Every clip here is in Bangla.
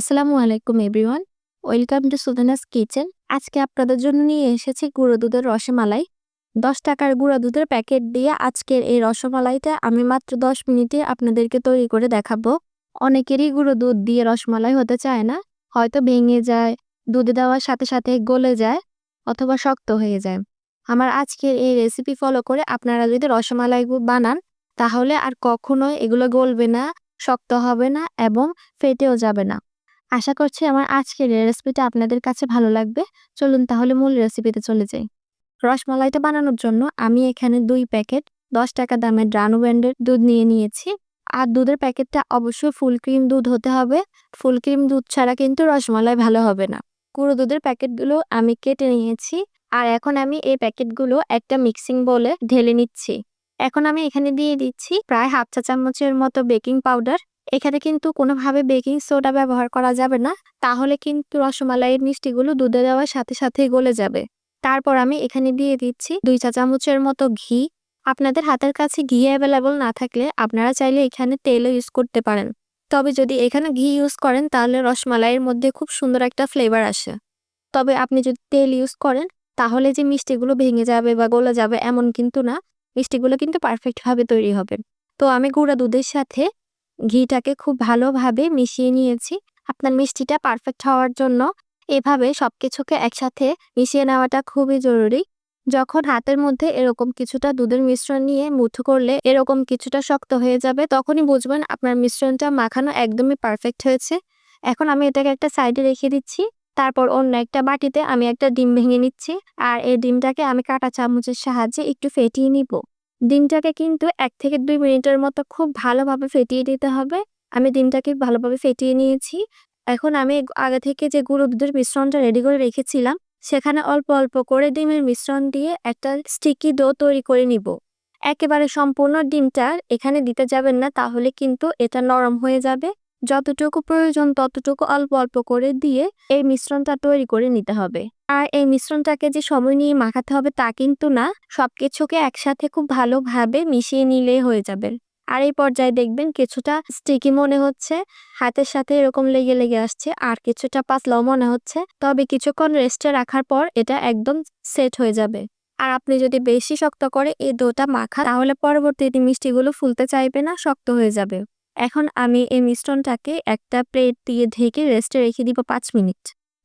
আসসালামু আলাইকুম everyone. Welcome to Sudana's kitchen. আজকে আপনাদের জন্য নিয়ে এসেছি গুঁড়ো দুধের রসমালাই। দশ টাকার গুঁড়ো দুধের প্যাকেট দিয়ে আজকের এই রসমালাইটা আমি মাত্র দশ মিনিটে আপনাদেরকে তৈরি করে দেখাবো। অনেকেরই গুঁড়ো দুধ দিয়ে রসমালাই হতে চায় না। হয়তো ভেঙে যায়, দুধে দেওয়ার সাথে সাথে গলে যায় অথবা শক্ত হয়ে যায়। আমার আজকের এই রেসিপি ফলো করে আপনারা যদি রসমালাই বানান, তাহলে আর কখনোই এগুলো গলবে না, শক্ত হবে না এবং ফেটেও যাবে না। আশা করছি আমার আজকের রেসিপিটা আপনাদের কাছে ভালো লাগবে। চলুন তাহলে মূল রেসিপিতে চলে যাই। রসমালাইটা বানানোর জন্য আমি এখানে দুই প্যাকেট দশ টাকা দামের ড্রানু ব্র্যান্ডের দুধ নিয়ে নিয়েছি। আর দুধের প্যাকেটটা অবশ্যই ফুল ক্রিম দুধ হতে হবে। ফুল ক্রিম দুধ ছাড়া কিন্তু রসমালাই ভালো হবে না। গুঁড়ো দুধের প্যাকেটগুলো আমি কেটে নিয়েছি। আর এখন আমি এই প্যাকেটগুলো একটা মিক্সিং বলে ঢেলে নিচ্ছি। এখন আমি এখানে দিয়ে দিচ্ছি প্রায় হাফ চা চামচের মতো বেকিং পাউডার এখানে কিন্তু কোনোভাবে বেকিং সোডা ব্যবহার করা যাবে না। তাহলে কিন্তু রসমালাইয়ের মিষ্টিগুলো দুধে দেওয়ার সাথে সাথেই গলে যাবে। তারপর আমি এখানে দিয়ে দিচ্ছি দুই চা চামচের মতো ঘি। আপনাদের হাতের কাছে ঘি অ্যাভেলেবল না থাকলে আপনারা চাইলে এখানে তেলও ইউজ করতে পারেন। তবে যদি এখানে ঘি ইউজ করেন, তাহলে রসমালাইয়ের মধ্যে খুব সুন্দর একটা ফ্লেভার আসে। তবে আপনি যদি তেল ইউজ করেন, তাহলে যে মিষ্টিগুলো ভেঙে যাবে বা গলে যাবে এমন কিন্তু না। মিষ্টিগুলো কিন্তু পারফেক্টভাবে তৈরি হবে। তো আমি গুঁড়া দুধের সাথে ঘিটাকে খুব ভালোভাবে মিশিয়ে নিয়েছি। আপনার মিষ্টিটা পারফেক্ট হওয়ার জন্য এভাবে সব কিছুকে একসাথে মিশিয়ে নেওয়াটা খুবই জরুরি। যখন হাতের মধ্যে এরকম কিছুটা দুধের মিশ্রণ নিয়ে মুঠো করলে এরকম কিছুটা শক্ত হয়ে যাবে, তখনই বুঝবেন আপনার মিশ্রণটা মাখানো একদমই পারফেক্ট হয়েছে। এখন আমি এটাকে একটা সাইডে রেখে দিচ্ছি, তারপর অন্য একটা বাটিতে আমি একটা ডিম ভেঙে নিচ্ছি, আর এই ডিমটাকে আমি কাটা চামচের সাহায্যে একটু ফেটিয়ে নিব। ডিমটাকে কিন্তু এক থেকে দুই মিনিটের মতো খুব ভালোভাবে ফেটিয়ে দিতে হবে। আমি ডিমটাকে ভালোভাবে ফেটিয়ে নিয়েছি। এখন আমি আগে থেকে যে গুঁড়ো দুধের মিশ্রণটা রেডি করে রেখেছিলাম, সেখানে অল্প অল্প করে ডিমের মিশ্রণ দিয়ে একটা স্টিকি ডো তৈরি করে নিব। একেবারে সম্পূর্ণ ডিমটা এখানে দিতে যাবেন না, তাহলে কিন্তু এটা নরম হয়ে যাবে। যতটুকু প্রয়োজন ততটুকু অল্প অল্প করে দিয়ে এই মিশ্রণটা তৈরি করে নিতে হবে। আর এই মিশ্রণটাকে যে সময় নিয়ে মাখাতে হবে তা কিন্তু না, সবকিছুকে একসাথে খুব ভালোভাবে মিশিয়ে নিলে হয়ে যাবে। আর এই পর্যায়ে দেখবেন কিছুটা স্টিকি মনে হচ্ছে, হাতের সাথে এরকম লেগে লেগে আসছে, আর কিছুটা পাতলাও মনে হচ্ছে। তবে কিছুক্ষণ রেস্টে রাখার পর এটা একদম সেট হয়ে যাবে। আর আপনি যদি বেশি শক্ত করে এই ডোটা মাখা তাহলে পরবর্তীতে মিষ্টিগুলো ফুলতে চাইবে না, শক্ত হয়ে যাবে। এখন আমি এই মিশ্রণটাকে একটা প্লেট দিয়ে ঢেকে রেস্টে রেখে দিব পাঁচ মিনিট।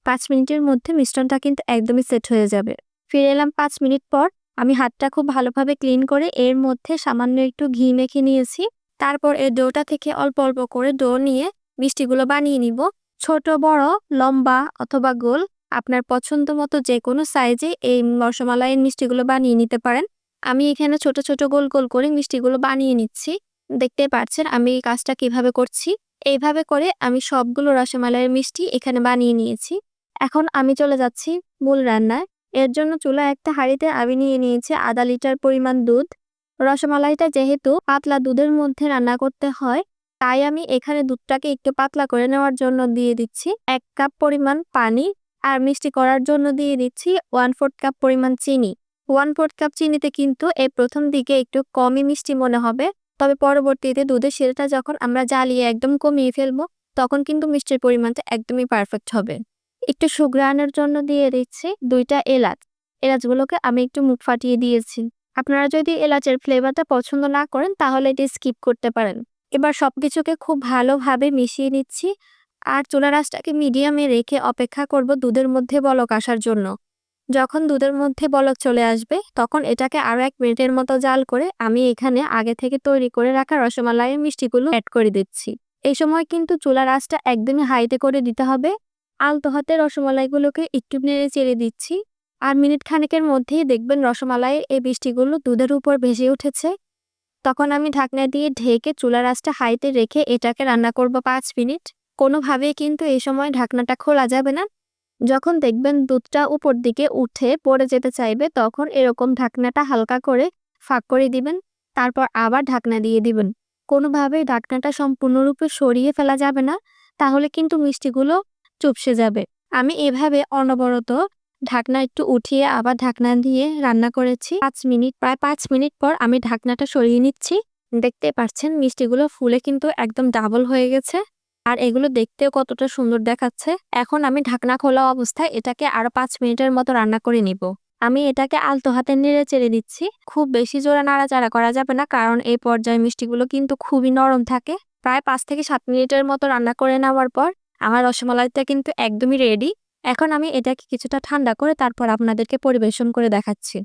পাঁচ মিনিটের মধ্যে মিশ্রণটা কিন্তু একদমই সেট হয়ে যাবে। ফিরে এলাম পাঁচ মিনিট পর, আমি হাতটা খুব ভালোভাবে ক্লিন করে এর মধ্যে সামান্য একটু ঘি মেখে নিয়েছি। তারপর এই ডোটা থেকে অল্প অল্প করে ডো নিয়ে মিষ্টিগুলো বানিয়ে নিব। ছোট, বড়, লম্বা অথবা গোল, আপনার পছন্দ মতো যে কোনো সাইজে এই রসমালাইয়ের মিষ্টিগুলো বানিয়ে নিতে পারেন। আমি এখানে ছোট ছোট গোল গোল করে মিষ্টিগুলো বানিয়ে নিচ্ছি। দেখতে পাচ্ছেন আমি এই কাজটা কীভাবে করছি। এইভাবে করে আমি সবগুলো রসমালাইয়ের মিষ্টি এখানে বানিয়ে নিয়েছি। এখন আমি চলে যাচ্ছি মূল রান্নায়। এর জন্য চুলা একটা হাঁড়িতে আমি নিয়ে নিয়েছি আধা লিটার পরিমাণ দুধ। রসমালাইটা যেহেতু পাতলা দুধের মধ্যে রান্না করতে হয়, তাই আমি এখানে দুধটাকে একটু পাতলা করে নেওয়ার জন্য দিয়ে দিচ্ছি এক কাপ পরিমাণ পানি আর মিষ্টি করার জন্য দিয়ে দিচ্ছি ওয়ান ফোর্থ কাপ পরিমাণ চিনি। ওয়ান ফোর্থ কাপ চিনিতে কিন্তু এই প্রথম দিকে একটু কমই মিষ্টি মনে হবে। তবে পরবর্তীতে দুধের শিরাটা যখন আমরা জ্বালিয়ে একদম কমিয়ে ফেলব, তখন কিন্তু মিষ্টির পরিমাণটা একদমই পারফেক্ট হবে। একটু সুগ্রানের জন্য দিয়ে দিচ্ছি দুইটা এলাচ। এলাচগুলোকে আমি একটু মুখ ফাটিয়ে দিয়েছি। আপনারা যদি এলাচের ফ্লেভারটা পছন্দ না করেন, তাহলে এটি স্কিপ করতে পারেন। এবার সব কিছুকে খুব ভালোভাবে মিশিয়ে নিচ্ছি আর চুলা রাসটাকে মিডিয়ামে রেখে অপেক্ষা করব দুধের মধ্যে বলক আসার জন্য। যখন দুধের মধ্যে বলক চলে আসবে, তখন এটাকে আরও এক মিনিটের মতো জাল করে আমি এখানে আগে থেকে তৈরি করে রাখা রসমালাইয়ের মিষ্টিগুলো অ্যাড করে দিচ্ছি। এই সময় কিন্তু চুলার আঁচটা একদমই হাইতে করে দিতে হবে। আলতো হাতে রসমালাইগুলোকে একটু নেড়ে চেড়ে দিচ্ছি। আর মিনিট খানেকের মধ্যেই দেখবেন রসমালাইয়ের এই বৃষ্টিগুলো দুধের উপর ভেসে উঠেছে। তখন আমি ঢাকনা দিয়ে ঢেকে চুলার আঁচটা হাইতে রেখে এটাকে রান্না করব পাঁচ মিনিট। কোনোভাবেই কিন্তু এই সময় ঢাকনাটা খোলা যাবে না। যখন দেখবেন দুধটা উপর দিকে উঠে পড়ে যেতে চাইবে, তখন এরকম ঢাকনাটা হালকা করে ফাঁক করে দিবেন, তারপর আবার ঢাকনা দিয়ে দিবেন। কোনোভাবেই ঢাকনাটা সম্পূর্ণরূপে সরিয়ে ফেলা যাবে না, তাহলে কিন্তু মিষ্টিগুলো চুপসে যাবে। আমি এভাবে অনবরত ঢাকনা একটু উঠিয়ে আবার ঢাকনা দিয়ে রান্না করেছি। পাঁচ মিনিট, প্রায় পাঁচ মিনিট পর আমি ঢাকনাটা সরিয়ে নিচ্ছি। দেখতে পাচ্ছেন মিষ্টিগুলো ফুলে কিন্তু একদম ডাবল হয়ে গেছে। আর এগুলো দেখতেও কতটা সুন্দর দেখাচ্ছে। এখন আমি ঢাকনা খোলা অবস্থায় এটাকে আরও পাঁচ মিনিটের মতো রান্না করে নিব। আমি এটাকে আলতো হাতে নেড়ে চেড়ে দিচ্ছি। খুব বেশি জোরে নাড়াচাড়া করা যাবে না, কারণ এই পর্যায়ে মিষ্টিগুলো কিন্তু খুবই নরম থাকে। প্রায় পাঁচ থেকে সাত মিনিটের মতো রান্না করে নেওয়ার পর আমার রসমালাইটা কিন্তু একদমই রেডি। এখন আমি এটাকে কিছুটা ঠান্ডা করে তারপর আপনাদেরকে পরিবেশন করে দেখাচ্ছি।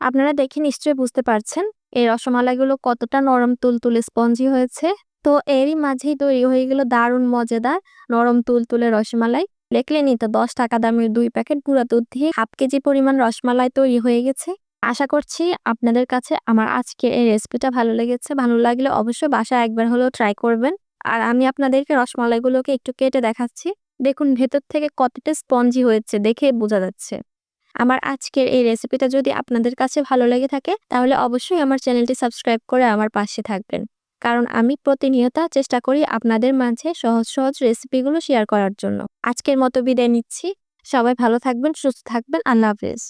আপনারা দেখে নিশ্চয়ই বুঝতে পারছেন, এই রসমালাইগুলো কতটা নরম, তুলতুলে, স্পঞ্জি হয়েছে। তো এরই মাঝেই তৈরি হয়ে গেল দারুণ, মজাদার, নরম তুলতুলে রসমালাই। দেখলেনই তো দশ টাকা দামের দুই প্যাকেট গুঁড়া দুধ দিয়ে হাফ কেজি পরিমাণ রসমালাই তৈরি হয়ে গেছে। আশা করছি আপনাদের কাছে আমার আজকে এই রেসিপিটা ভালো লেগেছে। ভালো লাগলে অবশ্যই বাসায় একবার হলেও ট্রাই করবেন। আর আমি আপনাদেরকে রসমালাইগুলোকে একটু কেটে দেখাচ্ছি। দেখুন ভেতর থেকে কতটা স্পঞ্জি হয়েছে দেখে বোঝা যাচ্ছে। আমার আজকের এই রেসিপিটা যদি আপনাদের কাছে ভালো লেগে থাকে, তাহলে অবশ্যই আমার চ্যানেলটি সাবস্ক্রাইব করে আমার পাশে থাকবেন। কারণ আমি প্রতিনিয়ত চেষ্টা করি আপনাদের মাঝে সহজ সহজ রেসিপিগুলো শেয়ার করার জন্য। আজকের মতো বিদায় নিচ্ছি। সবাই ভালো থাকবেন, সুস্থ থাকবেন। আল্লাহ হাফেজ।